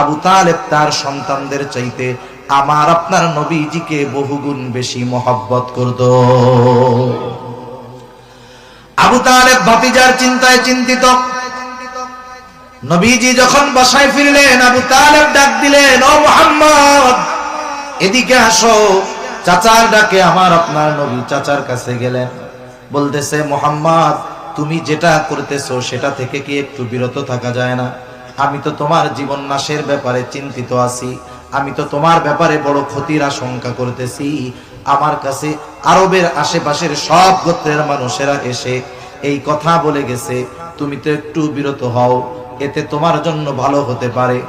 আবু তালেব তার সন্তানদের চাইতে আমার আপনার নবীজিকে বহুগুণ বেশি মহব্বত করত। আবু তালেব ভাতিজার চিন্তায় চিন্তিত। নবীজি যখন বাসায় ফিরলেন, আবু তালেব ডাক দিলেন, ও মোহাম্মদ, এদিকে আসো। চাচার ডাকে আমার আপনার নবী চাচার কাছে গেলেন। বলতেছে, মোহাম্মদ, তুমি যেটা করতেছো সেটা থেকে কি একটু বিরত থাকা যায় না? আমি তো তোমার জীবন নাশের ব্যাপারে চিন্তিত আছি। আমি তো তোমার ব্যাপারে বড় ক্ষতির আশঙ্কা করতেছি। আমার কাছে আরবের আশেপাশের সব গোত্রের মানুষেরা এসে এই কথা বলে গেছে, তুমি তো একটু বিরত হও, এতে তোমার জন্য ভালো হতে পারে।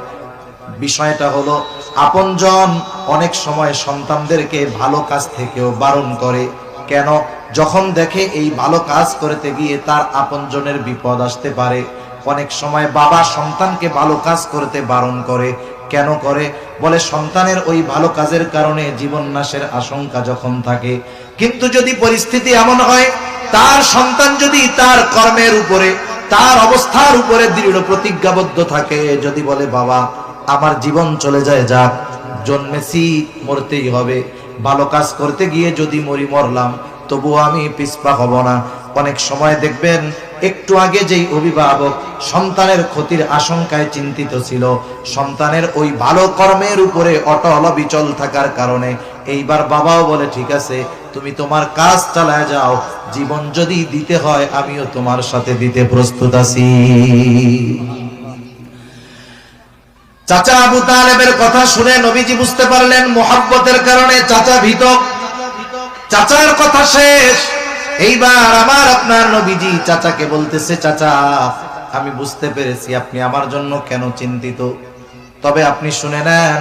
বিষয়টা হলো, আপনজন অনেক সময় সন্তানদেরকে ভালো কাজ থেকেও বারণ করে। কেন? যখন দেখে এই ভালো কাজ করতে গিয়ে তার আপনজনের বিপদ আসতে পারে। অনেক সময় বাবা সন্তানকে ভালো কাজ করতে বারণ করে। কেন করে? বলে সন্তানের ওই ভালো কাজের কারণে জীবন নাশের আশঙ্কা যখন থাকে। কিন্তু যদি পরিস্থিতি এমন হয়, তার সন্তান যদি তার কর্মের উপরে, তার অবস্থার উপরে দৃঢ় প্রতিজ্ঞাবদ্ধ থাকে, যদি বলে, বাবা, আমার জীবন চলে যায়, যাক, জন্মেছি, মরতেই হবে। ভালো কাজ করতে গিয়ে যদি মরি, মরলাম তবু আমি পিছপা হব না। অনেক সময় দেখবেন, একটু আগে যেই অভিভাবক সন্তানের ক্ষতির আশঙ্কায় চিন্তিত ছিল, সন্তানের ওই ভালো কর্মের উপরে অটল বিচল থাকার কারণে এইবার বাবাও বলে, ঠিক আছে, তুমি তোমার কাজ চালায় যাও, জীবন যদি দিতে হয়, আমিও তোমার সাথে দিতে প্রস্তুত আছি। চাচা আবু তালেবের কথা শুনে নবীজি বুঝতে পারলেন, মোহাব্বতের কারণে চাচা ভীত। চাচার কথা শেষ। এইবার আমার আপনার নবীজি চাচাকে বলতেছে, চাচা, আমি বুঝতে পেরেছি আপনি আমার জন্য কেন চিন্তিত। তবে আপনি শুনে নেন,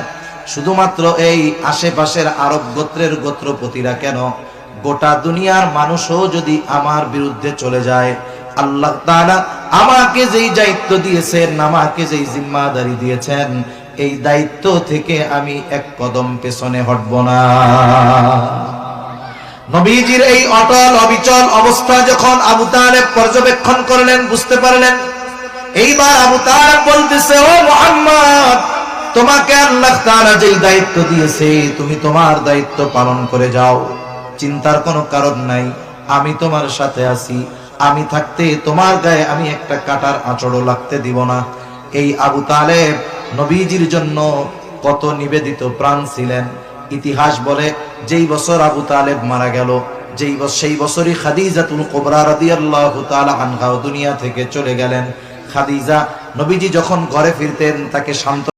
শুধুমাত্র এই আশেপাশের আরব গোত্রের গোত্রপতিরা কেন? গোটা দুনিয়ার মানুষও যদি আমার বিরুদ্ধে চলে যায়, আল্লাহ তাআলা আমাকে যেই দায়িত্ব দিয়েছেন, আমাকে যেই জিম্মাদারি দিয়েছেন, এই দায়িত্ব থেকে আমি এক কদম পেছনে হটব না। নবীজির এই অটল অবিচল অবস্থা যখন আবু তালেব পর্যবেক্ষণ করলেন, বুঝতে পারলেন, এইবার আবু তালেব বলতেছে, ও মোহাম্মদ, তোমাকে আল্লাহ তাআলা যেই দায়িত্ব দিয়েছে, তুমি তোমার দায়িত্ব পালন করে যাও। চিন্তার কোনো কারণ নাই, আমি তোমার সাথে আছি। আমি থাকতে তোমার গায়ে আমি একটা কাটার আঁচড়ও লাগতে দিব না। এই আবু তালেব নবীজির জন্য কত নিবেদিত প্রাণ ছিলেন। ইতিহাস বলে, যেই বছর আবু তালেব মারা গেল, যেই বছর সেই বছরই খাদিজা খাদিজাতুল কোবরা রাদিয়াল্লাহু তাআলা আনহা দুনিয়া থেকে চলে গেলেন। খাদিজা নবীজি যখন ঘরে ফিরতেন, তাকে শান্ত